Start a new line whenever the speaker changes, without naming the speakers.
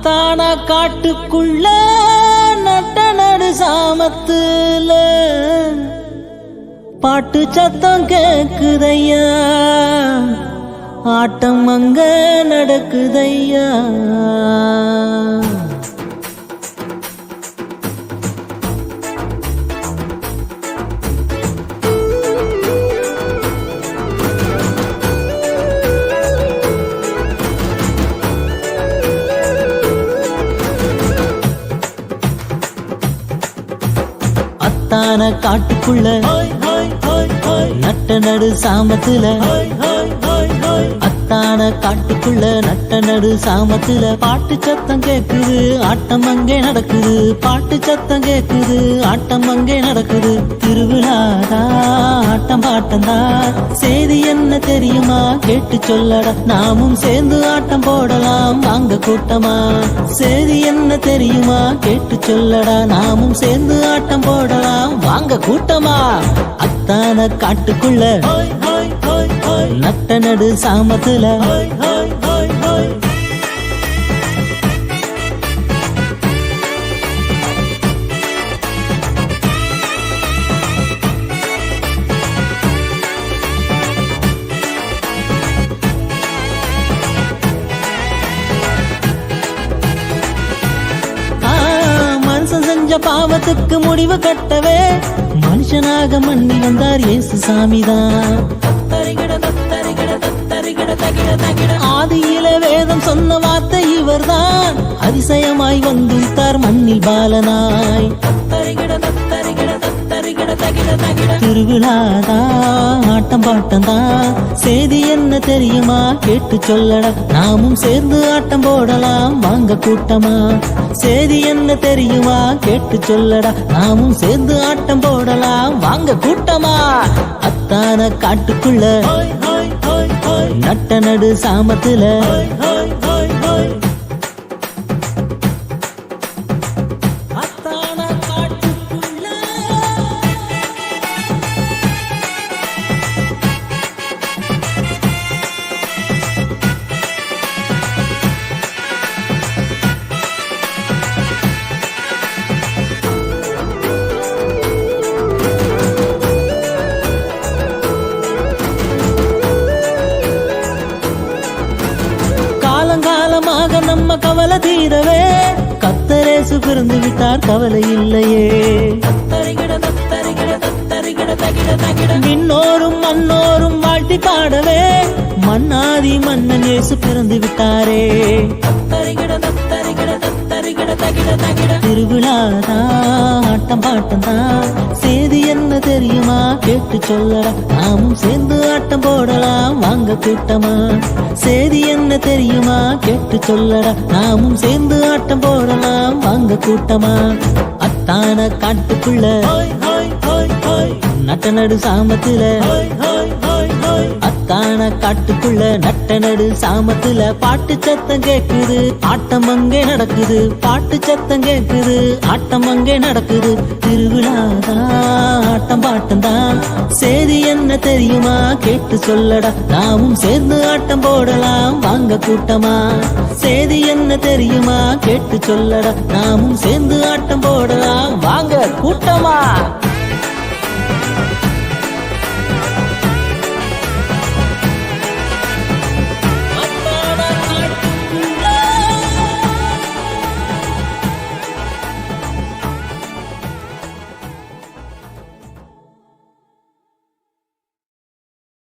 தானா காட்டுக்குள்ள நட்ட நடு சாமத்துல பாட்டு சத்தம் கேக்குதையா? ஆட்டம் அங்க நடக்குதையா? அத்தான காட்டுக்குள்ள நட்ட நடு சாமத்துல ஆன காட்டுக்குள்ள நட்ட நடு சாமத்துல பாட்டு சத்தம் கேக்குது. ஆட்டம் அங்கே நடக்குது. பாட்டு சத்தம் கேக்குது. ஆட்டம் அங்கே நடக்குது. திருவிழாதா ஆட்டம் பாட்டந்தா செய்தி என்ன தெரியுமா? கேட்டு சொல்லடா. நாமும் சேர்ந்து ஆட்டம் போடலாம். வாங்க கூட்டமா. செய்தி என்ன தெரியுமா? கேட்டு சொல்லடா. நாமும் சேர்ந்து ஆட்டம் போடலாம். வாங்க கூட்டமா. அத்தான காட்டுக்குள்ள. நட்ட நடு சாமத்துல. செஞ்ச பாவத்துக்கு முடிவு கட்டவே மனுஷனாக மண்ணி வந்தார் இயேசு சாமிதான். ஆதியில வேதம் சொன்ன வார்த்தை இவர்தான். அதிசயமாய் வந்துட்டார் மண்ணில் பாலனாய். திருவிழாதா ஆட்டம் பாட்டம் தான் செய்தி என்ன தெரியுமா? கேட்டு சொல்லடா. நாமும் சேர்ந்து ஆட்டம் போடலாம். வாங்க கூட்டமா? செய்தி என்ன தெரியுமா? கேட்டு சொல்லடா. நாமும் சேர்ந்து ஆட்டம் போடலாம். வாங்க கூட்டமா? அத்தான காட்டுக்குள்ள. நட்ட நடு சாமத்துல. நம்ம கவலை தீரவே. கத்தரேசு பிறந்து விட்டார் கவலை இல்லையே. விண்ணோரும் மண்ணோரும் வாழ்த்தி பாடவே. மன்னாதி மன்னன் இயேசு பிறந்து விட்டாரே. திருவிழாதா ஆட்டம் பாட்டம் தான் கேட்டு சொல்லடா. நாமும் சேர்ந்து ஆட்டம் போடலாம். வாங்க கூட்டமா செய்தி என்ன தெரியுமா? கேட்டு சொல்லடா. நாமும் சேர்ந்து ஆட்டம் போடலாம். வாங்க கூட்டமா. அத்தான காட்டுக்குள்ள. நட்ட நடு சாமத்துல. தான காட்டுக்குள்ள நட்ட நடு சாமத்துல பாட்டு சத்தம் கேக்குது. ஆட்டம் அங்கே நடக்குது. பாட்டு சத்தம் கேக்குது. ஆட்டம் அங்கே நடக்குது. திருவிழாதான் ஆட்டம் பாட்டம் தான் சேதி என்ன தெரியுமா? கேட்டு சொல்லடா. நாமும் சேர்ந்து ஆட்டம் போடலாம். வாங்க கூட்டமா. சேதி என்ன தெரியுமா? கேட்டு சொல்லடா. நாமும் சேர்ந்து ஆட்டம் போடலாம். வாங்க கூட்டமா.